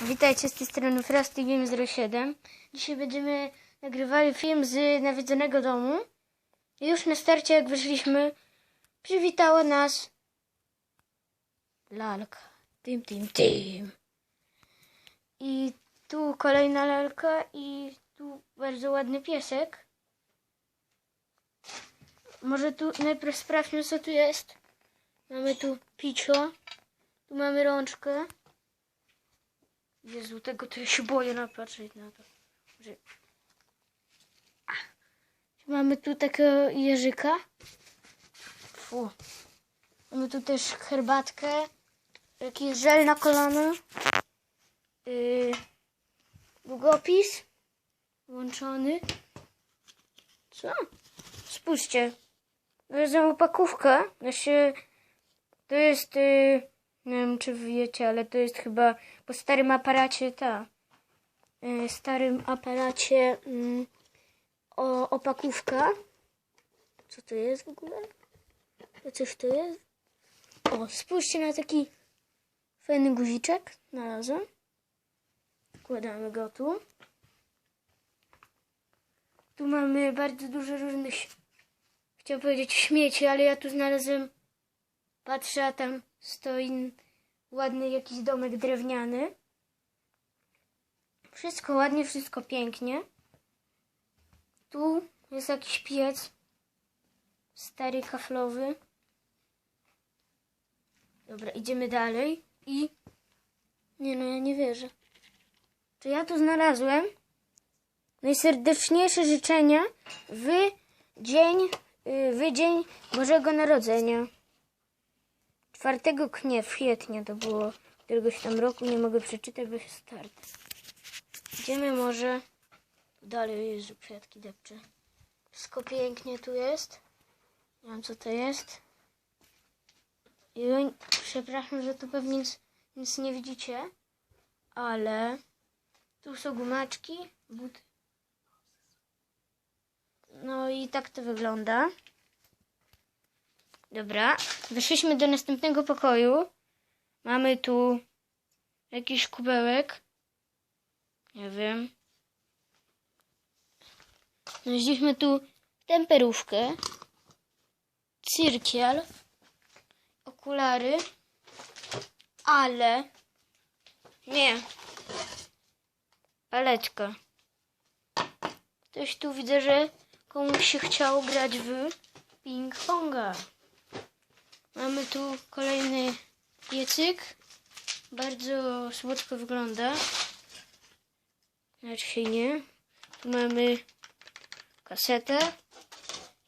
Witajcie z tej strony Frosty Game 07. Dzisiaj będziemy nagrywali film z nawiedzonego domu. Już na starcie, jak wyszliśmy, przywitała nas lalka. Tim, tim, tim. I tu kolejna lalka i tu bardzo ładny piesek. Może tu najpierw sprawdźmy, co tu jest. Mamy tu picio. Tu mamy rączkę. Jezu, tego to ja się boję napatrzeć na to. Mamy tu takiego jeżyka. Fu. Mamy tu też herbatkę. Jakiś żel na kolano. Yy, długopis. Włączony. Co? Spójrzcie. Wezmę opakówkę. Znaczy, to jest... Yy, nie wiem, czy wiecie, ale to jest chyba po starym aparacie ta. y, starym aparacie mm, o, opakówka. Co to jest w ogóle? Coś to jest? O, spójrzcie na taki fajny guziczek. Znalazłem. Wkładamy go tu. Tu mamy bardzo dużo różnych, chciałam powiedzieć śmieci, ale ja tu znalazłem Patrzę, a tam stoi ładny jakiś domek drewniany. Wszystko ładnie, wszystko pięknie. Tu jest jakiś piec. Stary kaflowy. Dobra, idziemy dalej. I... Nie no, ja nie wierzę. Czy ja tu znalazłem najserdeczniejsze życzenia w dzień, y, w dzień Bożego Narodzenia. 4 knie, kwietnia to było któregoś tam roku, nie mogę przeczytać, bo się start. Idziemy może dalej, Jezu, kwiatki depcze. Wszystko pięknie tu jest. Nie wiem co to jest. I przepraszam, że tu pewnie nic, nic nie widzicie, ale tu są gumaczki, buty. No i tak to wygląda. Dobra, weszliśmy do następnego pokoju. Mamy tu jakiś kubełek. Nie wiem. Znaleźliśmy tu temperówkę, cyrkiel, okulary, ale nie, paleczka. Ktoś tu widzę, że komuś się chciało grać w ping-ponga. Mamy tu kolejny piecyk. Bardzo słodko wygląda. Znaczy nie. Tu mamy kasetę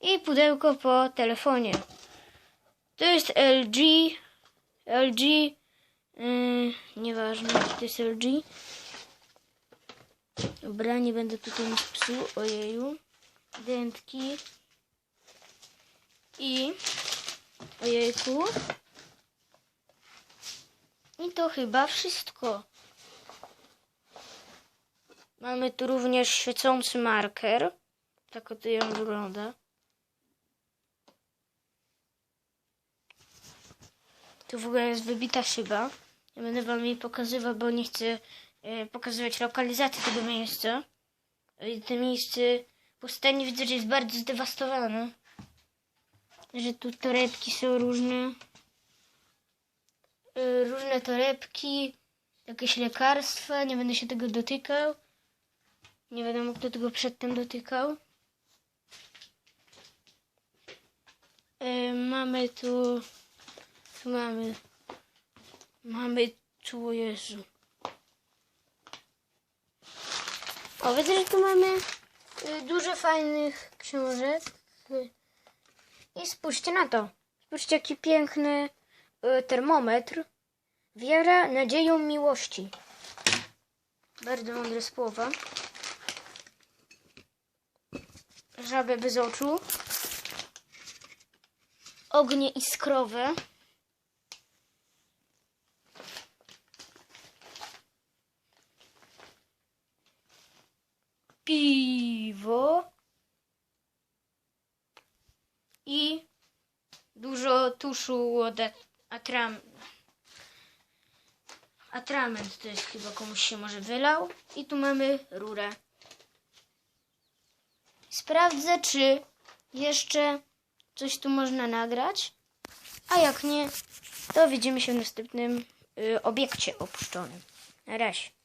i pudełko po telefonie. To jest LG. LG. Yy, nieważne, to jest LG. Dobra, nie będę tutaj nic psuł. Ojeju. Dętki. I Ojejku. I to chyba wszystko. Mamy tu również świecący marker. Tak oto ją wygląda. Tu w ogóle jest wybita szyba. Nie będę wam jej pokazywał, bo nie chcę e, pokazywać lokalizacji tego miejsca. I to miejsce pustynnie widzę, że jest bardzo zdewastowane że tu torebki są różne. Y, Różne torebki, jakieś lekarstwa, nie będę się tego dotykał. Nie wiadomo, kto tego przedtem dotykał. Y, Mamy tu, tu mamy, mamy tu, Jezu. O, widzę, że tu mamy y, dużo fajnych książek. I spójrzcie na to. Spójrzcie, jaki piękny y, termometr. Wiara nadzieją miłości. Bardzo mądre słowa. Żaby bez oczu. Ognie iskrowe. Piwo. i dużo tuszu od atram, Atrament to jest chyba komuś się może wylał. I tu mamy rurę. Sprawdzę, czy jeszcze coś tu można nagrać. A jak nie, to widzimy się w następnym y, obiekcie opuszczonym. Na razie.